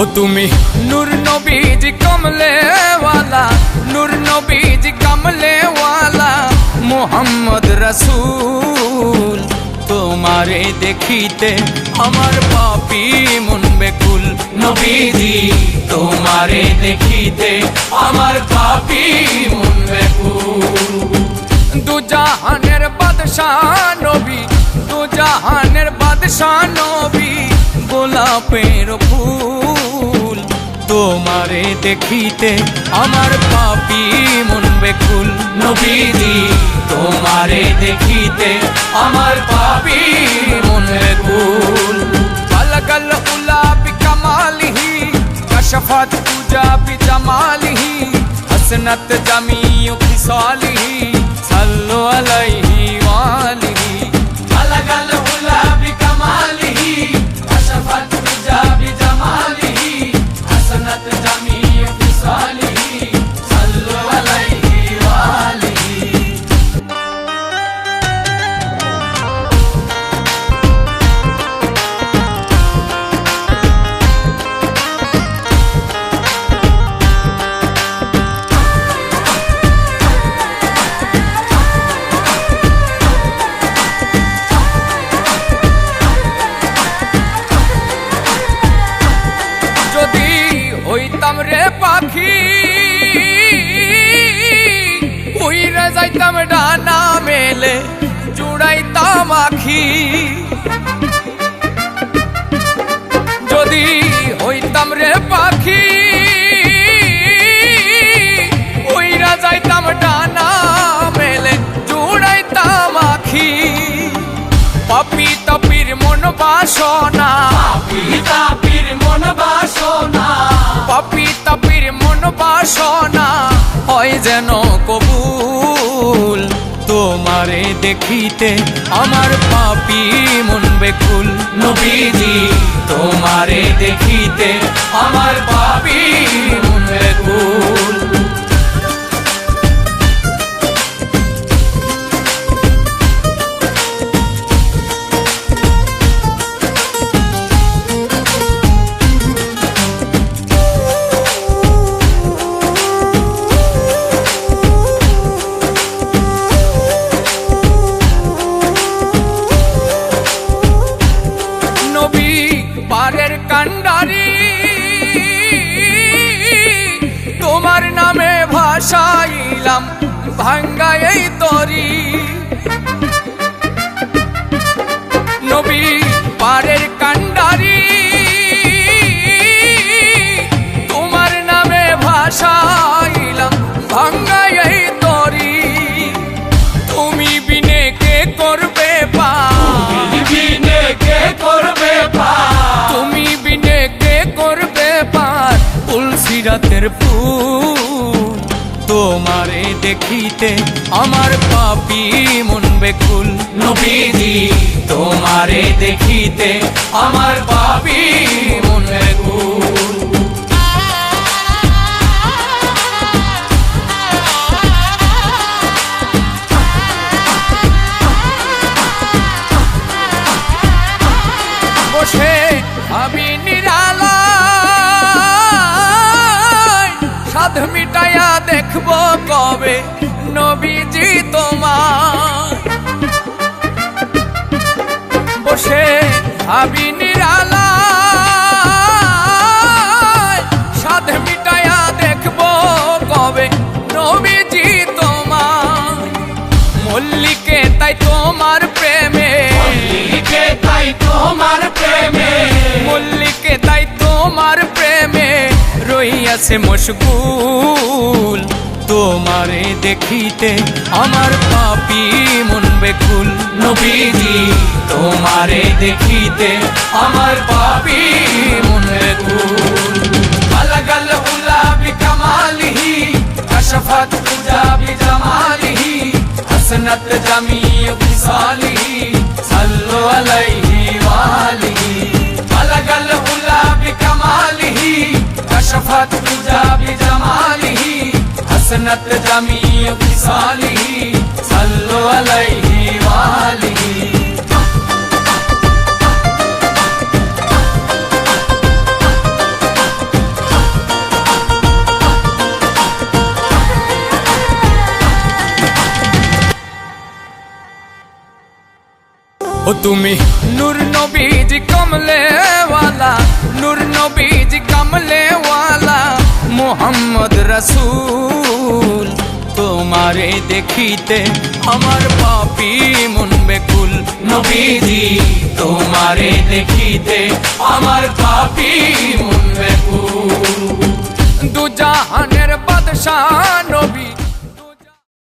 ও তুমি নূর নবীজ কমলে ওয়ালা নূর নবীজ কমলে ওয়ালা মোহাম্মদ রসুল, তোমারে দেখিতে আমার পাপি মন বেকুল। নবীজি, তোমারে দেখিতে আমার পাপি মন বেকুল। দুজাহানের বাদশাহ নবী, দুজাহানের বাদশাহ নবী, গোলাপের ফুল তোমারে দেখিতে আমার পাপি মন বেকুল। নবীদি তোমারে দেখিতে আমার পাপি মন বেকুল। পালাকাল উলা বিকামালিহি কশফাত পূজা বিজামালিহি, হসনত জামিয়ু ফিসালিহি, সাল্লু আলাইহি ওয়ালি আখি যদি হইতাম রে পাখি উইরা যাইতাম ডানা মেলে জুড়াইতাম আখি। পাপি তাপির মন বাসনা। পাপি তাপির মন বাসনা। পাপি তাপির মন বাসনা হয় যেন কবুল তোমারে দেখিতে আমার পাপি মন বেকুল। নবীজি তোমারে দেখিতে আমার পাপি ভাসাইলাম ভাঙ্গা এই আমার পাপি মন বেকুল নবীজি তোমারে দেখিতে আমার পাপি মন বেকুল বসে আমি নিরালা সাধ মিটাইয়া দেখব কবে নবীজি তোমার মল্লিকে তাই তোমার প্রেমে। কে তাই তোমার প্রেমে। মল্লিকে তাই তোমার প্রেমে। রইয়াছে মশগুল তোমারে দেখিতে আমার পাপি মন বেকুল নবীজি তোমারে দেখিতে আমার পাপি মন বেকুল अलगल उला बिकमालिही कशफत पूजा बिजमालिही हसनत जमीय बिसालिही सल्लु सनत जमी विशाली सल्लो अलैहि वाली। ओ तुम्हें नूर नबी जी कमले তোমারে দেখিতে আমার পাপি মন বেকুল। নবীজি, তোমারে দেখিতে আমার পাপি মন বেকুল। দুজাহানের বাদশাহ নবী